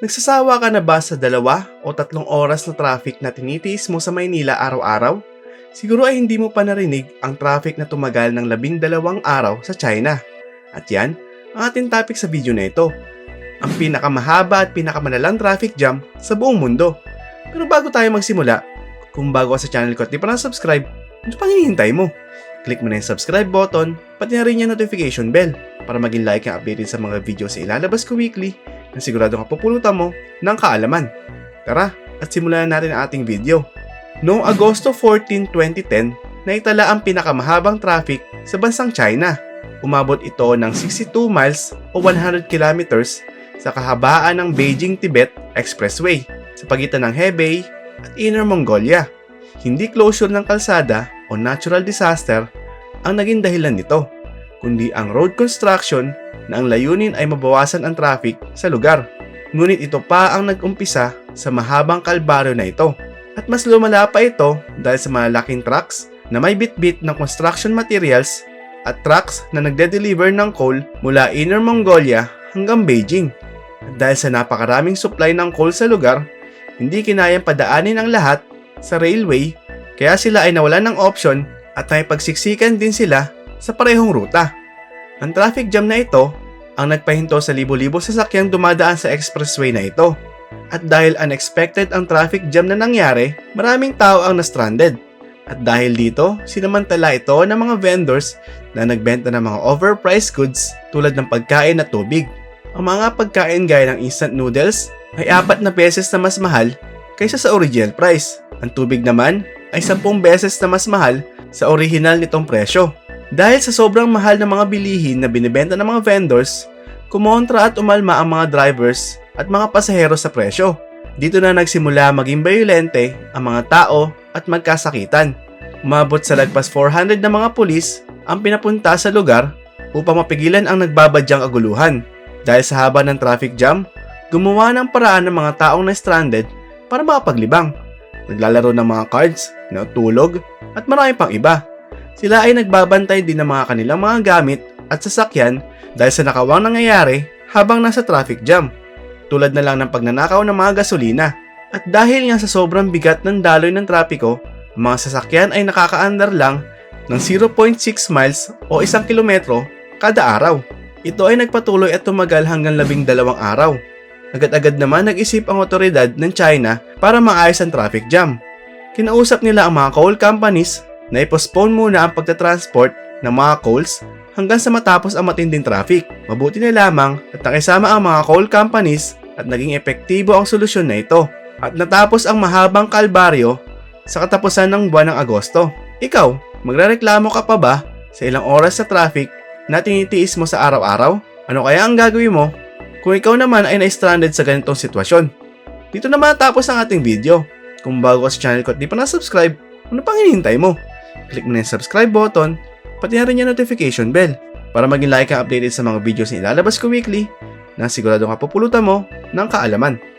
Nagsasawa ka na ba sa dalawa o tatlong oras na traffic na tinitiis mo sa Maynila araw-araw? Siguro ay hindi mo pa narinig ang traffic na tumagal ng labing dalawang araw sa China. At yan, ang ating topic sa video na ito. Ang pinakamahaba at pinakamalalang traffic jam sa buong mundo. Pero bago tayo magsimula, kung bago ka sa channel ko at di pa na-subscribe, ano pang hinihintay mo? Click mo na yung subscribe button, pati na rin yung notification bell para maging like ang updated sa mga videos na ilalabas ko weekly na sigurado ka pupulutan mo ng kaalaman. Tara, at simulan natin ang ating video. Noong Agosto 14, 2010, naitala ang pinakamahabang traffic sa bansang China. Umabot ito ng 62 miles o 100 kilometers sa kahabaan ng Beijing-Tibet Expressway sa pagitan ng Hebei at Inner Mongolia. Hindi closure ng kalsada o natural disaster ang naging dahilan nito, kundi ang road construction na ang layunin ay mabawasan ang traffic sa lugar. Ngunit ito pa ang nag-umpisa sa mahabang kalbaryo na ito. At mas lumala pa ito dahil sa malalaking trucks na may bitbit ng construction materials at trucks na nagde-deliver ng coal mula Inner Mongolia hanggang Beijing. At dahil sa napakaraming supply ng coal sa lugar, hindi kinayang padaanin ang lahat sa railway kaya sila ay nawalan ng option at may pagsiksikan din sila sa parehong ruta. Ang traffic jam na ito ang nagpahinto sa libo-libo sasakyang dumadaan sa expressway na ito. At dahil unexpected ang traffic jam na nangyari, maraming tao ang na-stranded. At dahil dito, sinamantala ito ng mga vendors na nagbenta ng mga overpriced goods tulad ng pagkain at tubig. Ang mga pagkain gaya ng instant noodles ay apat na beses na mas mahal kaysa sa original price. Ang tubig naman ay 10 beses na mas mahal sa original nitong presyo. Dahil sa sobrang mahal ng mga bilihin na binibenta ng mga vendors, kumontra at umalma ang mga drivers at mga pasahero sa presyo. Dito na nagsimula maging bayolente ang mga tao at magkasakitan. Umabot sa lagpas 400 na mga pulis ang pinapunta sa lugar upang mapigilan ang nagbabadyang aguluhan. Dahil sa haba ng traffic jam, gumawa ng paraan ng mga taong na stranded para makapaglibang. Naglalaro ng mga cards, natulog, at marami pang iba. Sila ay nagbabantay din ng mga kanilang mga gamit at sasakyan dahil sa nakawang nangyayari habang nasa traffic jam. Tulad na lang ng pagnanakaw ng mga gasolina. At dahil nga sa sobrang bigat ng daloy ng trapiko, mga sasakyan ay nakakaandar lang ng 0.6 miles o isang kilometro kada araw. Ito ay nagpatuloy at tumagal hanggang labing dalawang araw. Agad-agad naman nag-isip ang otoridad ng China para maayos ang traffic jam. Kinausap nila ang mga coal companies na i-postpone muna ang pagtatransport ng mga coals hanggang sa matapos ang matinding traffic. Mabuti na lamang at nakisama ang mga coal companies at naging epektibo ang solusyon na ito. At natapos ang mahabang kalbaryo sa katapusan ng buwan ng Agosto. Ikaw, magrereklamo ka pa ba sa ilang oras sa traffic na tinitiis mo sa araw-araw? Ano kaya ang gagawin mo kung ikaw naman ay na-stranded sa ganitong sitwasyon? Dito na matapos ang ating video. Kung bago ka sa channel ko at di pa na-subscribe, ano pang hinihintay mo? Click mo na yung subscribe button, pati na rin yung notification bell para maging like ang updated sa mga videos na ilalabas ko weekly na sigurado ka pupulutan mo ng kaalaman.